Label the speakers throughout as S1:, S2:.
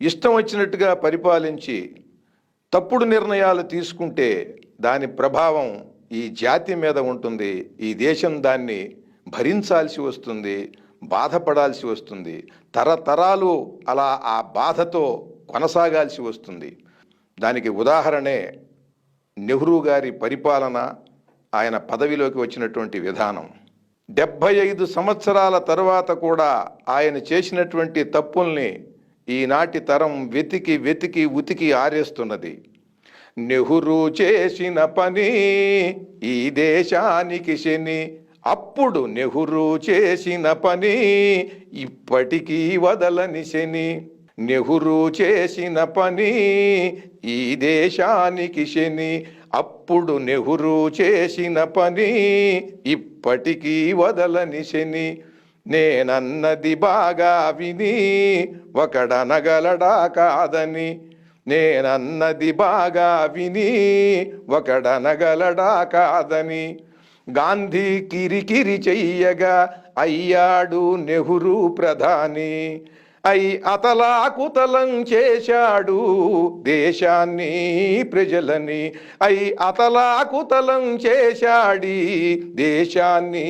S1: ఇష్టం వచ్చినట్టుగా పరిపాలించి తప్పుడు నిర్ణయాలు తీసుకుంటే దాని ప్రభావం ఈ జాతి మీద ఉంటుంది. ఈ దేశం దాన్ని భరించాల్సి వస్తుంది బాధపడాల్సి వస్తుంది. తరతరాలు అలా ఆ బాధతో కొనసాగాల్సి వస్తుంది. దానికి ఉదాహరణే నెహ్రూ గారి పరిపాలన ఆయన పదవిలోకి వచ్చినటువంటి విధానం. డెబ్భై ఐదు సంవత్సరాల తర్వాత కూడా ఆయన చేసినటువంటి తప్పుల్ని ఈనాటి తరం వెతికి వెతికి ఉతికి ఆరేస్తున్నది. నెహ్రూ చేసిన పని ఈ దేశానికి శని. అప్పుడు నెహ్రూ చేసిన పని ఇప్పటికీ వదలని శని. నెహ్రూ చేసిన పని ఈ దేశానికి శని. అప్పుడు నెహ్రూ చేసిన పని ఇప్పటికీ వదలని శని. నేనన్నది బాగా విని ఒకడనగలడా కాదని నేనన్నది బాగా విని ఒకడనగలడా కాదని గాంధీ కిరికిరి చెయ్యగా అయ్యాడు నెహ్రూ ప్రధాని. అయి అతలాకుతలం చేశాడు దేశాన్ని ప్రజలని. అయి అతలాకుతలం చేశాడి దేశాన్ని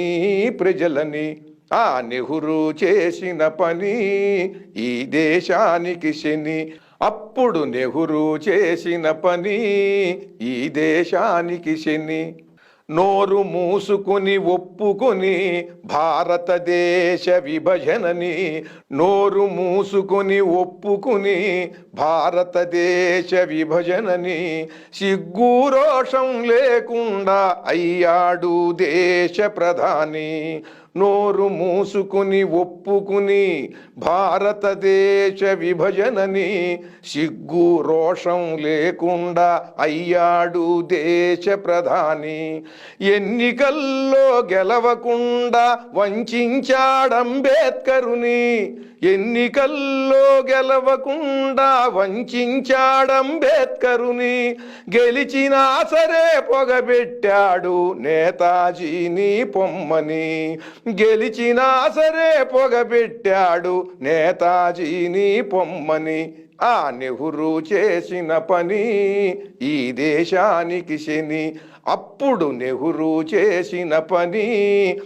S1: ప్రజలని. ఆ నెహ్రూ చేసిన పని ఈ దేశానికి శని. అప్పుడు నెహ్రూ చేసిన పని ఈ దేశానికి శని. నోరు మూసుకుని ఒప్పుకొని భారతదేశ విభజనని నోరు మూసుకుని ఒప్పుకుని భారతదేశ విభజనని సిగ్గు రోషం లేకుండా అయ్యాడు దేశ ప్రధాని. నోరు మూసుకుని ఒప్పుకుని భారతదేశ విభజనని సిగ్గు రోషం లేకుండా అయ్యాడు దేశ ప్రధాని. ఎన్నికల్లో గెలవకుండా వంచాడంబేద్కరుని ఎన్నికల్లో గెలవకుండా వంచాడంబేద్కరుని గెలిచినా సరే పొగబెట్టాడు నేతాజీని పొమ్మని. గెలిచినా సరే పొగబెట్టాడు నేతాజీని పొమ్మని. ఆ నెహ్రూ చేసిన పని ఈ దేశానికి శని. అప్పుడు నెహ్రూ చేసిన పని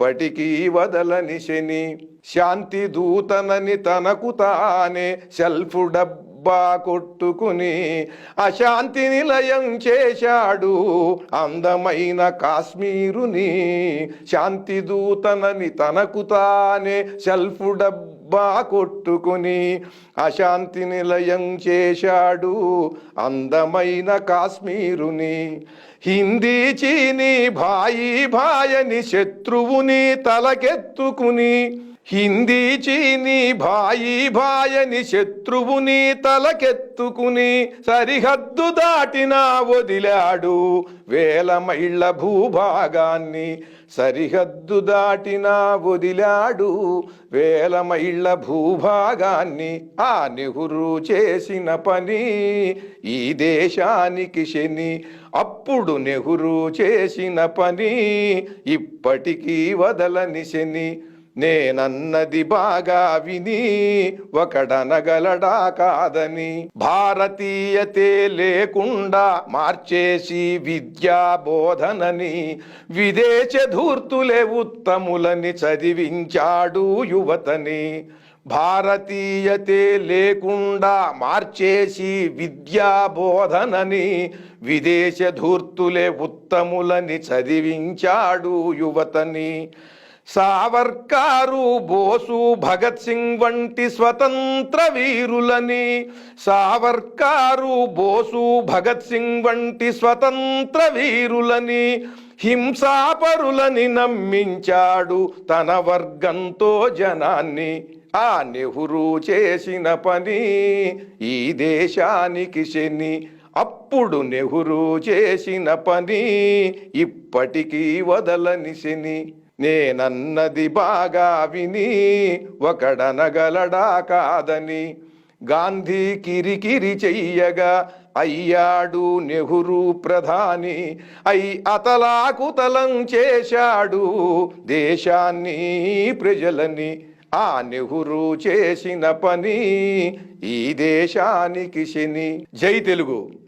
S1: ఇప్పటికీ వదలని శని. శాంతి దూతనని తనకు తానే. సెల్ఫ్ డబ్బా కొట్టుకుని అశాంతి నిలయం చేశాడు అందమైన కాశ్మీరుని. శాంతి దూతనని తనకు తానే సెల్ఫ్ డబ్బా కొట్టుకుని అశాంతి నిలయం చేశాడు అందమైన కాశ్మీరుని. హిందీ చీని భాయి భాయని శత్రువుని తలకెత్తుకుని హిందీ చీని భాయి భాయని శత్రువుని తలకెత్తుకుని సరిహద్దు దాటిన వదిలాడు వేల మైళ్ళ భూభాగాన్ని సరిహద్దు దాటిన వదిలాడు వేల మైళ్ళ భూభాగాన్ని ఆ నెహ్రూ చేసిన పని ఈ దేశానికి శని అప్పుడు నెహ్రూ చేసిన పని ఇప్పటికీ వదలని శని నేనన్నది బాగా విని ఒకడనగలడా కాదని. భారతీయతే లేకుండా మార్చేసి విద్యా బోధనని విదేశ ధూర్తులే ఉత్తములని చదివించాడు యువతని. భారతీయతే లేకుండా మార్చేసి విద్యా బోధనని విదేశ ధూర్తులే ఉత్తములని చదివించాడు యువతని. సావర్కారు బోసు భగత్ సింగ్ వంటి స్వతంత్ర వీరులని. సావర్కారు బోసు భగత్ సింగ్ వంటి స్వతంత్ర వీరులని హింసాపరులని నమ్మించాడు తన వర్గంతో జనాన్ని. ఆ నెహ్రూ చేసిన పని ఈ దేశానికి శని. అప్పుడు నెహ్రూ చేసిన పని ఇప్పటికీ వదలని శని. నేనన్నది బాగా విని ఒకడనగలడా కాదని గాంధీ కిరికిరి చెయ్యగా అయ్యాడు నెహ్రూ ప్రధాని అయి అతలాకుతలం చేశాడు దేశాన్ని ప్రజలని. ఆ నెహ్రూ చేసిన పని ఈ దేశానికి శని. జై తెలుగు.